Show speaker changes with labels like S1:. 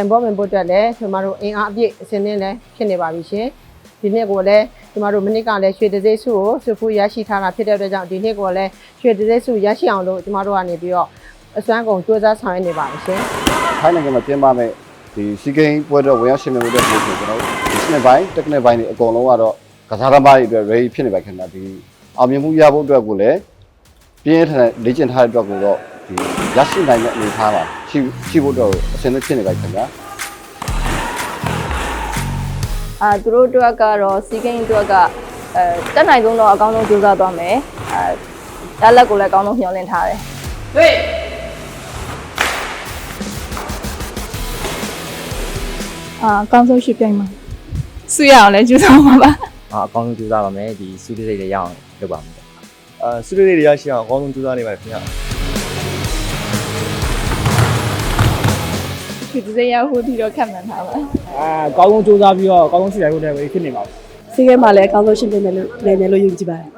S1: င်ပေါ်ဝင်ဖို့အတွက်လည်းကျမတို့အင်အားအပြည့်အစင်းနဲ့လည်းဖြစ်နေပါပြီရှင်ဒီနှစ်ကိုလည်းကျမတို့မနစ်ကလည်းရွှေတစိမ့်စုကိုစုဖူးရရှိထားတာဖြစ်တဲ့အတွက်ကြောင့်ဒီနှစ်ကိုလည်းရွှေတစိမ့်စုရရှိအောင်လို့ကျမတို့ကနေပြီးတော့အစွမ်းကုန်စူးစမ်းဆောင်ရွက်နေပါပြီရှင်
S2: ထိုင်းနိုင်ငံမှာကျင်းပမဲ့ဒီစီဂိမ်းပွဲတော့ဝင်ရောက်ရှင်မြင်မှုတဲ့ပုံစံကျွန်တော်တို့ဒီစနစ်ပိုင်း technical ပိုင်းတွေအကုန်လုံးကတော့ကစားသမားတွေအတွက် ready ဖြစ်နေပါခင်ဗျာဒီအောင်မြင်မှုရဖို့အတွက်ကိုလည်းပြင်းထန်တဲ့လေ့ကျင့်ထားတဲ့အတွက်ကိုတော့ဒီရရှိနိုင်တဲ့အနေအထားပါ ရှိရှိဖို့တော့အဆင်သင့်ဖြစ်နေပါခင်ဗျာ
S3: အာသူတို့အတွက်ကတော့စီကိန်းအတွက်ကအဲတက်နိုင်ဆုံးတော့အကောင်းဆုံးကြိုးစားသွားမယ်အဲလက်လက်ကိုလည်းအကောင်းဆုံးမျှော်လင့်ထားတယ်
S4: အာအကောင်းဆုံးရှိပြိုင်မှာစုရအောင်လဲကြိုးစားမှာပါ
S5: အာအကောင်းဆုံးကြိုးစားပါမယ်ဒီစုတိစိတ်တွေရအောင်လုပ်ပါမယ်
S6: အာစုလေးတွေရရှိအောင်အကောင်းဆုံးကြိုးစားနေပါတယ်ခင်ဗျာ
S4: ဒီဒီစိရောက်ဟိုဒီတော့ခက်မှန်ထားပါ
S7: အာအကောင်းဆုံးစူးစမ်းပြီးတော့အကောင်းဆုံးရှိနိုင်ဖို့လည်းပဲဖြစ်နေပါဘူး
S8: စီးခဲမှာလည်းအကောင်းဆုံးရှင်းပြမယ်လို့နိုင်တယ်လို့ယုံကြည်ပါတယ်